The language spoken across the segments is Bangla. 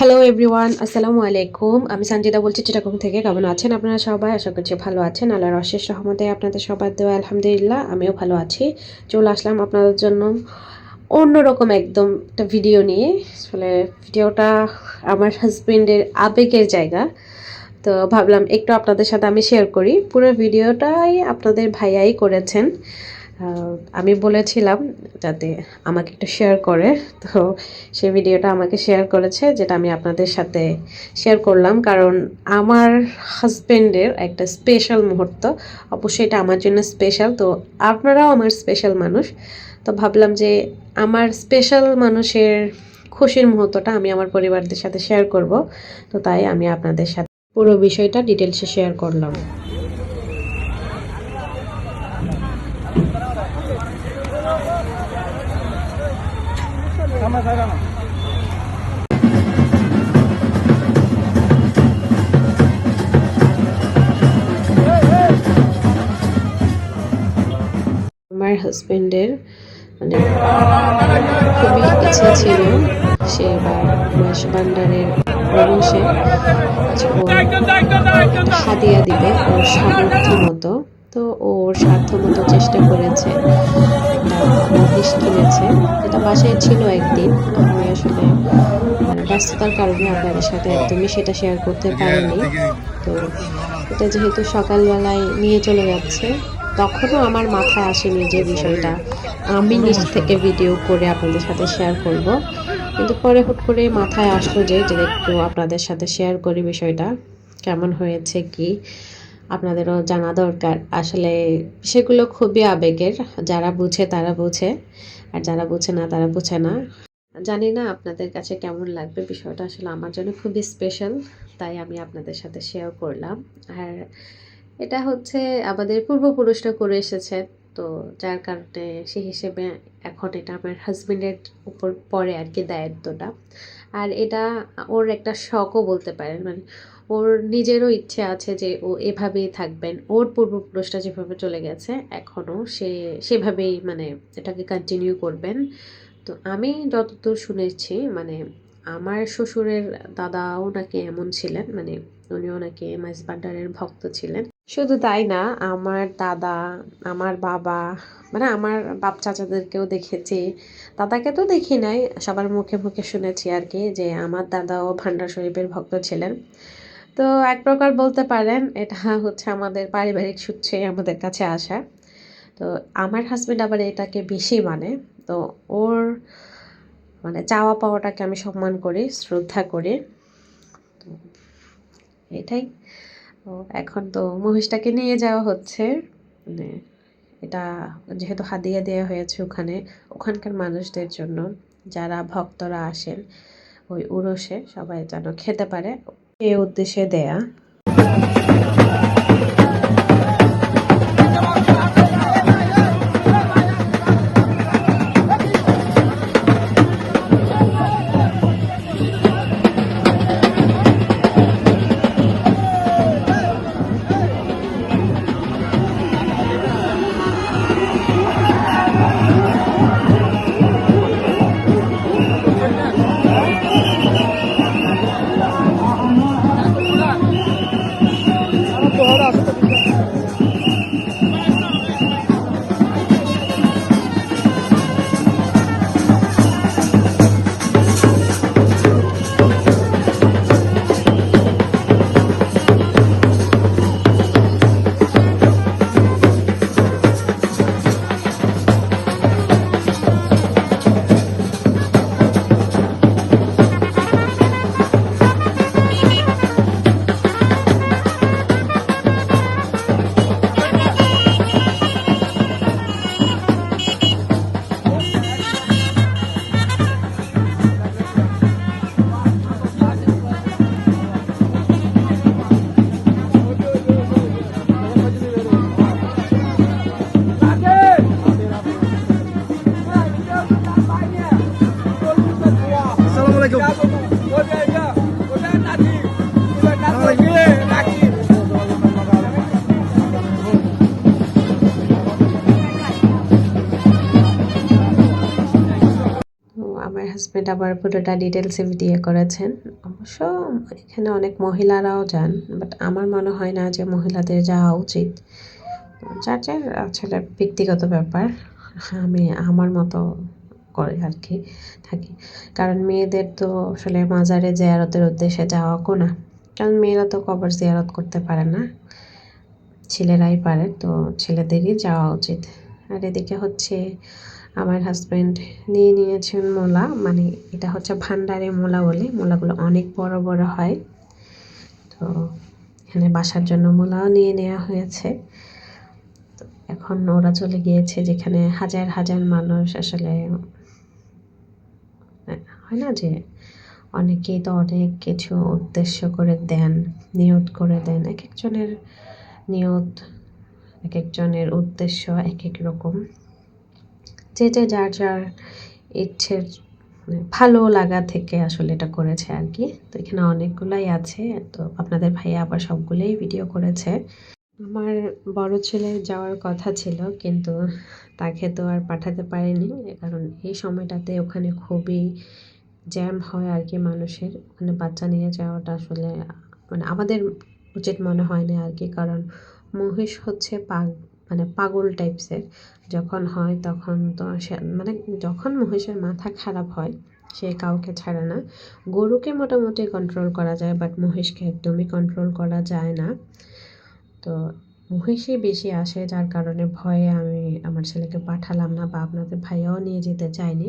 হ্যালো এভরিওয়ান আসসালামু আলাইকুম আমি সঞ্জিতা বলছি চিটাগং থেকে। কেমন আছেন আপনারা সবাই? আশা করছি ভালো আছেন। আল্লাহর অশেষ রহমতে আপনাদের সবার দেওয়া আলহামদুলিল্লাহ, আমিও ভালো আছি। চলে আসলাম আপনাদের জন্য অন্যরকম একদম একটা ভিডিও নিয়ে। আসলে ভিডিওটা আমার হাজবেন্ডের আবেগের জায়গা। তো ভাবলাম একটু আপনাদের সাথে আমি শেয়ার করি। পুরো ভিডিওটাই আপনাদের ভাইয়াই করেছেন। আমি বলেছিলাম যাতে আমাকে একটু শেয়ার করে। তো সেই ভিডিওটা আমাকে শেয়ার করেছে, যেটা আমি আপনাদের সাথে শেয়ার করলাম। কারণ আমার হাজবেন্ডের একটা স্পেশাল মুহূর্ত। অবশ্যই এটা আমার জন্য স্পেশাল তো আপনারাও আমার স্পেশাল মানুষ। তো ভাবলাম যে আমার স্পেশাল মানুষের খুশির মুহূর্তটা আমি আমার পরিবারদের সাথে শেয়ার করব। তো তাই আমি আপনাদের সাথে পুরো বিষয়টা ডিটেলসে শেয়ার করলাম। আমার হাজবেন্ডের মানে খুবই ইচ্ছে ছিল সে এবার মাস ভান্ডারের প্রবেশে হাদিয়া দিবে ওর সামর্থ্য মতো। তো ওর সাধ্য মতো চেষ্টা করেছে। মহিষ কিনেছে। এটা বাসায় ছিল একদিন। আমি আসলে মানে ব্যস্ততার কারণে আপনাদের সাথে একদমই সেটা শেয়ার করতে পারিনি। তো এটা যেহেতু সকালবেলায় নিয়ে চলে যাচ্ছে, তখনও আমার মাথায় আসেনি যে বিষয়টা। আমি নিজ থেকে ভিডিও করে আপনাদের সাথে শেয়ার করব। কিন্তু পরে হুট করে মাথায় আসলো যে একটু আপনাদের সাথে শেয়ার করি বিষয়টা। কেমন হয়েছে, কি? আপনাদেরও জানা দরকার। আসলে সেগুলো খুবই আবেগের। যারা বুঝে, তারা বুঝে। আর যারা বুঝে না, তারা বুঝে না। জানি না আপনাদের কাছে কেমন লাগবে। বিষয়টা আসলে আমার জন্য খুবই স্পেশাল তাই আমি আপনাদের সাথে শেয়ার করলাম। আর এটা হচ্ছে আমাদের পূর্বপুরুষরা করে এসেছে। তো যার কারণে সেই হিসেবে এখন এটা আমার হাজব্যান্ডের উপর পড়ে আর কি দায়িত্বটা। আর এটা ওর একটা শখও বলতে পারেন। মানে ওর নিজেরও ইচ্ছে আছে যে ও এভাবেই থাকবেন। ওর পূর্বপুরুষরা যেভাবে চলে গেছে, এখনও সে সেভাবেই মানে এটাকে কন্টিনিউ করবেন। তো আমি যতদূর শুনেছি মানে আমার শ্বশুরের দাদাও নাকি এমন ছিলেন মানে উনিও নাকি মাইজ ভান্ডারের ভক্ত ছিলেন। শুধু তাই না, আমার দাদা, আমার বাবা মানে আমার বাপ চাচাদেরকেও দেখেছি। দাদাকে তো দেখি নাই, সবার মুখে মুখে শুনেছি আর কি যে আমার দাদাও ভান্ডার শরীফের ভক্ত ছিলেন। তো এক প্রকার বলতে পারেন, এটা হচ্ছে আমাদের পারিবারিক সূত্রে আমাদের কাছে আসা। তো আমার হাজব্যান্ড আবার এটাকে বেশি মানে তো ওর মানে চাওয়া পাওয়াটাকে আমি সম্মান করি, শ্রদ্ধা করি। এটাই। তো এখন তো মহিষটাকে নিয়ে যাওয়া হচ্ছে। মানে এটা যেহেতু হাদিয়া দেওয়া হয়েছে ওখানে, ওখানকার মানুষদের জন্য যারা ভক্তরা আসেন, ওই উরসে সবাই যেন খেতে পারে। এ উদ্দেশ্যে দেয়া। হাজব্যান্ড আবার পুরোটা ডিটেলসে ভিডিও করেছেন। অবশ্য এখানে অনেক মহিলারাও যান বাট আমার মনে হয় না যে মহিলাদের যাওয়া উচিত। যার যার আসলে ব্যক্তিগত ব্যাপার, আমি আমার মতো করে আর কি থাকি। কারণ মেয়েদের তো আসলে মাজারে জেয়ারতের উদ্দেশ্যে যাওয়া না কারণ মেয়েরা তো কবর জিয়ারত করতে পারে না। ছেলেরাই পারে, তো ছেলেদেরই যাওয়া উচিত। আর এদিকে হচ্ছে আমার হাজব্যান্ড নিয়ে নিয়েছেন মোলা। মানে এটা হচ্ছে ভান্ডারে মোলা বলে। মোলাগুলো অনেক বড় বড় হয়। তো এখানে বাসার জন্য মোলাও নিয়ে নেওয়া হয়েছে। তো এখন ওরা চলে গিয়েছে যেখানে হাজার হাজার মানুষ আসলে হয় না যে অনেকেই তো অনেক কিছু উদ্দেশ্য করে দেন, নিয়ত করে দেন। এক একজনের নিয়ত, এক একজনের উদ্দেশ্য এক এক রকম। যে যে যার যার ইচ্ছের ভালো লাগা থেকে আসলে এটা করেছে আর কি। তো এখানে অনেকগুলাই আছে। তো আপনাদের ভাইয়া আবার সবগুলোই ভিডিও করেছে। আমার বড় ছেলে যাওয়ার কথা ছিল, কিন্তু তাকে তো আর পাঠাতে পারিনি। কারণ এই সময়টাতে ওখানে খুবই জ্যাম হয় আর কি মানুষের। ওখানে বাচ্চা নিয়ে যাওয়াটা আসলে মানে আমাদের উচিত মনে হয় না আর কি। কারণ মহিষ হচ্ছে পাগ মানে পাগল টাইপসের। যখন হয় তখন তো সে মানে যখন মহিষের মাথা খারাপ হয়, সে কাউকে ছাড়ে না। গরুকে মোটামুটি কন্ট্রোল করা যায় বাট মহিষকে একদমই কন্ট্রোল করা যায় না। তো মহিষই বেশি আসে, যার কারণে ভয়ে আমি আমার ছেলেকে পাঠালাম না বা আপনাদের ভাইয়াও নিয়ে যেতে চায়নি।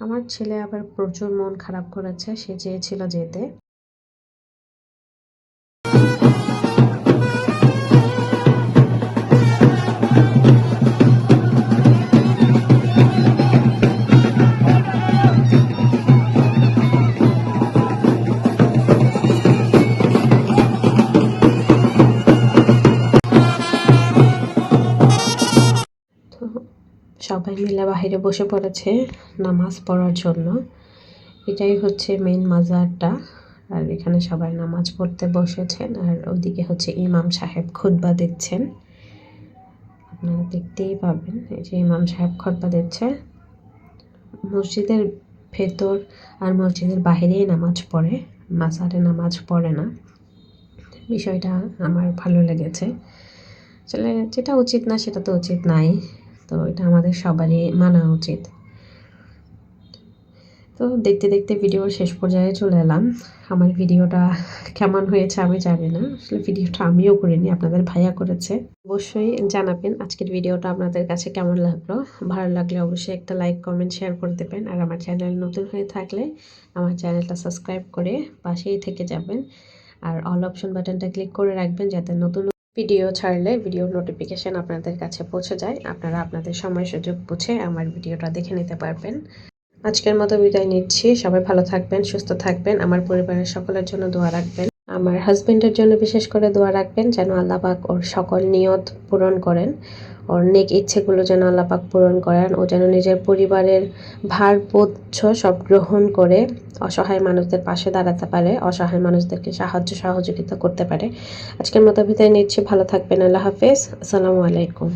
আমার ছেলে আবার প্রচুর মন খারাপ করেছে, সে চেয়েছিল যেতে। সবাই মিলে বাহিরে বসে পড়েছে নামাজ পড়ার জন্য। এটাই হচ্ছে মেন মাজারটা। আর এখানে সবাই নামাজ পড়তে বসেছেন। আর ওইদিকে হচ্ছে ইমাম সাহেব খুতবা দিচ্ছেন। আপনারা দেখতেই পাবেন, এই যে ইমাম সাহেব খুতবা দিচ্ছে। মসজিদের ভেতর আর মসজিদের বাহিরেই নামাজ পড়ে, মাজারে নামাজ পড়ে না। বিষয়টা আমার ভালো লেগেছে। আসলে যেটা উচিত না, সেটা তো উচিত নাই। তো এটা আমাদের সবারই মানা উচিত। তো দেখতে দেখতে ভিডিওর শেষ পর্যায়ে চলে এলাম। আমার ভিডিওটা কেমন হয়েছে আমি জানি না। আসলে ভিডিওটা আমিও করিনি, আপনাদের ভাইয়া করেছে। অবশ্যই জানাবেন আজকের ভিডিওটা আপনাদের কাছে কেমন লাগল। ভালো লাগলে অবশ্যই একটা লাইক কমেন্ট শেয়ার করে দেবেন। আর আমার চ্যানেল নতুন হয়ে থাকলে আমার চ্যানেলটা সাবস্ক্রাইব করে পাশেই থেকে যাবেন। আর অল অপশন বাটনটা ক্লিক করে রাখবেন যাতে নতুন ভিডিও ছাড়লে ভিডিও নোটিফিকেশান আপনাদের কাছে পৌঁছে যায়। আপনারা আপনাদের সময় সুযোগ বুঝে আমার ভিডিওটা দেখে নিতে পারবেন। আজকের মতো বিদায় নিচ্ছি। সবাই ভালো থাকবেন, সুস্থ থাকবেন। আমার পরিবারের সকলের জন্য দোয়া রাখবেন। আমার হাজবেন্ডের জন্য বিশেষ করে দোয়া রাখবেন যেন আল্লাপাক ওর সকল নিয়ত পূরণ করেন। ওর নেক ইচ্ছেগুলো যেন আল্লাপাক পূরণ করেন। ও যেন নিজের পরিবারের ভার বোঝ সব গ্রহণ করে অসহায় মানুষদের পাশে দাঁড়াতে পারে, অসহায় মানুষদেরকে সাহায্য সহযোগিতা করতে পারে। আজকের মতো বিদায় নিচ্ছি। ভালো থাকবেন। আল্লাহ হাফেজ। আসসালামু আলাইকুম।